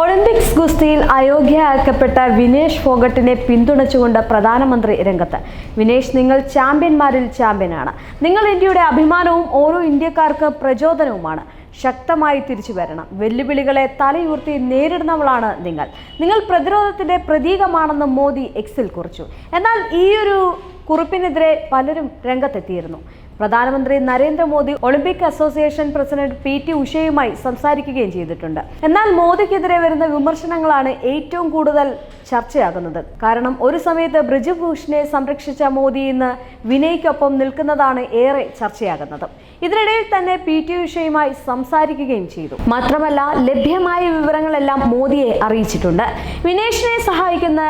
Olympics ഗുസ്തിയിൽ അയോഗ്യയാക്കപ്പെട്ട Vinesh ഫോഗട്ടിനെ പിന്തുണച്ചുകൊണ്ട് പ്രധാനമന്ത്രി രംഗത്ത്. വിനേഷ് നിങ്ങൾ ചാമ്പ്യന്മാരിൽ ചാമ്പ്യനാണ്. നിങ്ങൾ ഇന്ത്യയുടെ അഭിമാനവും ഓരോ ഇന്ത്യക്കാർക്ക് പ്രചോദനവുമാണ്. ശക്തമായി തിരിച്ചു വരണം. വെല്ലുവിളികളെ തലയുയർത്തി നേരിടുന്നവളാണ് നിങ്ങൾ. നിങ്ങൾ പ്രതിരോധത്തിന്റെ പ്രതീകമാണെന്ന് മോദി എക്സിൽ കുറിച്ചു. എന്നാൽ ഈയൊരു കുറിപ്പിനെതിരെ പലരും രംഗത്തെത്തിയിരുന്നു. പ്രധാനമന്ത്രി Narendra Modi Olympic association president P T ഉഷയുമായി സംസാരിക്കുകയും ചെയ്തിട്ടുണ്ട്. എന്നാൽ മോദിക്കെതിരെ വരുന്ന വിമർശനങ്ങളാണ് ഏറ്റവും കൂടുതൽ ചർച്ചയാകുന്നത്. കാരണം ഒരു സമയത്ത് ബ്രിജുഭൂഷണെ സംരക്ഷിച്ച മോദി ഇന്ന് വിനയ്ക്കൊപ്പം നിൽക്കുന്നതാണ് ഏറെ ചർച്ചയാകുന്നത്. ഇതിനിടയിൽ തന്നെ പി ടി ഉഷയുമായി സംസാരിക്കുകയും ചെയ്തു. മാത്രമല്ല ലഭ്യമായ വിവരങ്ങളെല്ലാം മോദിയെ അറിയിച്ചിട്ടുണ്ട്. വിനേഷിനെ സഹായിക്കുന്ന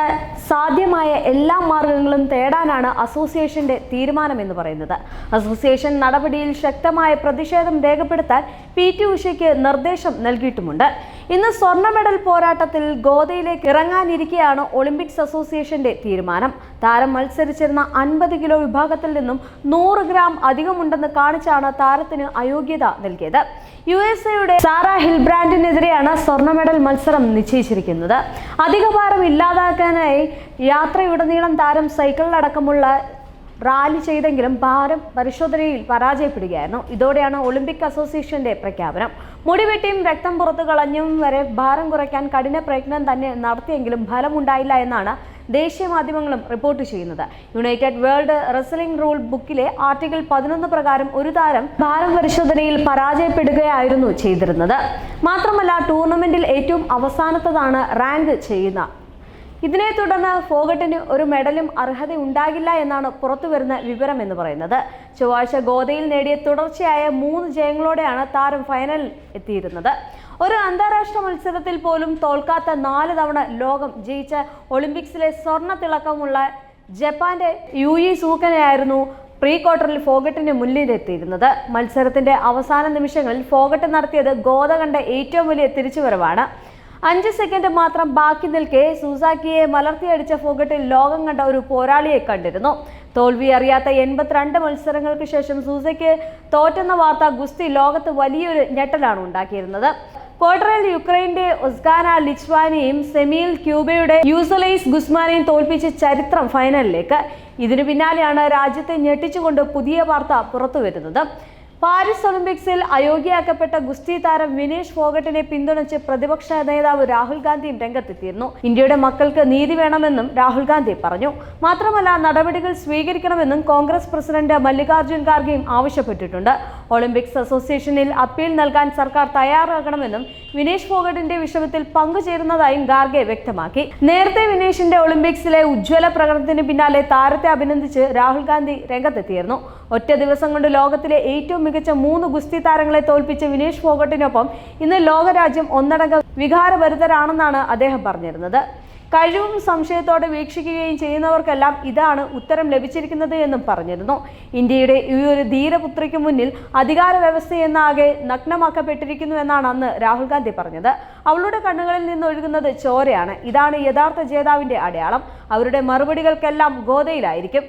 സാധ്യമായ എല്ലാ മാർഗങ്ങളും തേടാനാണ് അസോസിയേഷന്റെ തീരുമാനമെന്ന് പറയുന്നത്. അസോസിയേഷൻ നടപടിയിൽ ശക്തമായ പ്രതിഷേധം രേഖപ്പെടുത്താൻ പി ടി ഉഷയ്ക്ക് നിർദ്ദേശം നൽകിയിട്ടുമുണ്ട്. ഇന്ന് സ്വർണ മെഡൽ പോരാട്ടത്തിൽ ഗോദയിലേക്ക് ഇറങ്ങാനിരിക്കെയാണ് ഒളിമ്പിക്സ് അസോസിയേഷന്റെ തീരുമാനം. താരം മത്സരിച്ചിരുന്ന അൻപത് കിലോ വിഭാഗത്തിൽ നിന്നും നൂറ് ഗ്രാം അധികമുണ്ടെന്ന് കാണിച്ചാണ് താരത്തിന് അയോഗ്യത നൽകിയത്. യു എസ് എയുടെ സാറ ഹിൽബ്രാൻഡിനെതിരെയാണ് സ്വർണ മെഡൽ മത്സരം നിശ്ചയിച്ചിരിക്കുന്നത്. അധിക ഭാരം ഇല്ലാതാക്കാനായി യാത്രയുടനീളം താരം സൈക്കിളിലടക്കമുള്ള റാലി ചെയ്തെങ്കിലും ഭാരം പരിശോധനയിൽ പരാജയപ്പെടുകയായിരുന്നു. ഇതോടെയാണ് ഒളിമ്പിക് അസോസിയേഷന്റെ പ്രഖ്യാപനം. മുടിവെട്ടിയും രക്തം പുറത്തു കളഞ്ഞും വരെ ഭാരം കുറയ്ക്കാൻ കഠിന പ്രയത്നം തന്നെ നടത്തിയെങ്കിലും ഫലമുണ്ടായില്ല എന്നാണ് ദേശീയ മാധ്യമങ്ങളും റിപ്പോർട്ട് ചെയ്യുന്നത്. യുണൈറ്റഡ് വേൾഡ് റെസ്ലിംഗ് റൂൾ ബുക്കിലെ ആർട്ടിക്കിൾ പതിനൊന്ന് പ്രകാരം ഒരു താരം ഭാരം പരിശോധനയിൽ പരാജയപ്പെടുകയായിരുന്നു ചെയ്തിരുന്നത്. മാത്രമല്ല ടൂർണമെന്റിൽ ഏറ്റവും അവസാനത്തതാണ് റാങ്ക് ചെയ്യുന്ന ഇതിനെ തുടർന്ന് ഫോഗട്ടിന് ഒരു മെഡലും അർഹത ഉണ്ടാകില്ല എന്നാണ് പുറത്തുവരുന്ന വിവരം എന്ന് പറയുന്നത്. ചൊവ്വാഴ്ച ഗോതയിൽ നേടിയ തുടർച്ചയായ മൂന്ന് ജയങ്ങളോടെയാണ് താരം ഫൈനലിൽ എത്തിയിരുന്നത്. ഒരു അന്താരാഷ്ട്ര മത്സരത്തിൽ പോലും തോൽക്കാത്ത നാല് തവണ ലോകം ജയിച്ച ഒളിമ്പിക്സിലെ സ്വർണ തിളക്കമുള്ള ജപ്പാന്റെ യു ഇ സൂക്കനെയായിരുന്നു പ്രീ ക്വാർട്ടറിൽ ഫോഗട്ടിന് മുന്നിലെത്തിയിരുന്നത്. മത്സരത്തിന്റെ അവസാന നിമിഷങ്ങളിൽ ഫോഗട്ട് നടത്തിയത് ഗോദ കണ്ട ഏറ്റവും വലിയ തിരിച്ചുവരവാണ്. അഞ്ച് സെക്കൻഡ് മാത്രം ബാക്കി നിൽക്കെ സൂസാക്കിയെ മലർത്തിയടിച്ച ഫോഗട്ടിൽ ലോകം കണ്ട ഒരു പോരാളിയെ കണ്ടിരുന്നു. തോൽവി അറിയാത്ത എൺപത്തിരണ്ട് മത്സരങ്ങൾക്ക് ശേഷം സൂസയ്ക്ക് തോറ്റെന്ന വാർത്ത ഗുസ്തി ലോകത്ത് വലിയൊരു ഞെട്ടലാണ് ഉണ്ടാക്കിയിരുന്നത്. ക്വാർട്ടറിൽ യുക്രൈന്റെ ഒസ്കാന ലിച്വാനിയും സെമിയിൽ ക്യൂബയുടെ യൂസലൈസ് ഗുസ്മാനെയും തോൽപ്പിച്ച് ചരിത്രം ഫൈനലിലേക്ക് ഇതിനു പിന്നാലെയാണ് രാജ്യത്തെ ഞെട്ടിച്ചുകൊണ്ട് പുതിയ വാർത്ത പുറത്തുവരുന്നത്. പാരീസ് ഒളിമ്പിക്സിൽ അയോഗ്യയാക്കപ്പെട്ട ഗുസ്തി താരം വിനേഷ് ഫോഗട്ടിനെ പിന്തുണച്ച് പ്രതിപക്ഷ നേതാവ് രാഹുൽ ഗാന്ധിയും രംഗത്തെത്തിയിരുന്നു. ഇന്ത്യയുടെ മക്കൾക്ക് നീതി വേണമെന്നും രാഹുൽ ഗാന്ധി പറഞ്ഞു. മാത്രമല്ല നടപടികൾ സ്വീകരിക്കണമെന്നും കോൺഗ്രസ് പ്രസിഡന്റ് മല്ലികാർജുൻ ഖാർഗെയും ആവശ്യപ്പെട്ടിട്ടുണ്ട്. ഒളിമ്പിക്സ് അസോസിയേഷനിൽ അപ്പീൽ നൽകാൻ സർക്കാർ തയ്യാറാകണമെന്നും വിനേഷ് ഫോഗട്ടിന്റെ വിഷമത്തിൽ പങ്കുചേരുന്നതായും ഗാർഗെ വ്യക്തമാക്കി. നേരത്തെ വിനേഷിന്റെ ഒളിമ്പിക്സിലെ ഉജ്ജ്വല പ്രകടനത്തിന് പിന്നാലെ താരത്തെ അഭിനന്ദിച്ച് രാഹുൽ ഗാന്ധി രംഗത്തെത്തിയിരുന്നു. ഒറ്റ ദിവസം കൊണ്ട് ലോകത്തിലെ ഏറ്റവും മികച്ച മൂന്ന് ഗുസ്തി താരങ്ങളെ തോൽപ്പിച്ച വിനേഷ് ഫോഗട്ടിനൊപ്പം ഇന്ന് ലോകരാജ്യം ഒന്നടങ്കം വികാരഭരിതരാണെന്നാണ് അദ്ദേഹം പറഞ്ഞിരുന്നത്. കഴിവും സംശയത്തോടെ വീക്ഷിക്കുകയും ചെയ്യുന്നവർക്കെല്ലാം ഇതാണ് ഉത്തരം ലഭിച്ചിരിക്കുന്നത് എന്നും പറഞ്ഞിരുന്നു. ഇന്ത്യയുടെ ഈ ഒരു ധീരപുത്രിക്ക് മുന്നിൽ അധികാര വ്യവസ്ഥയെന്നാകെ നഗ്നമാക്കപ്പെട്ടിരിക്കുന്നു എന്നാണ് അന്ന് രാഹുൽ ഗാന്ധി പറഞ്ഞത്. അവളുടെ കണ്ണുകളിൽ നിന്ന് ഒഴുകുന്നത് ചോരയാണ്. ഇതാണ് യഥാർത്ഥ ജേതാവിന്റെ അടയാളം. അവരുടെ മറുപടികൾക്കെല്ലാം ഗോതയിലായിരിക്കും.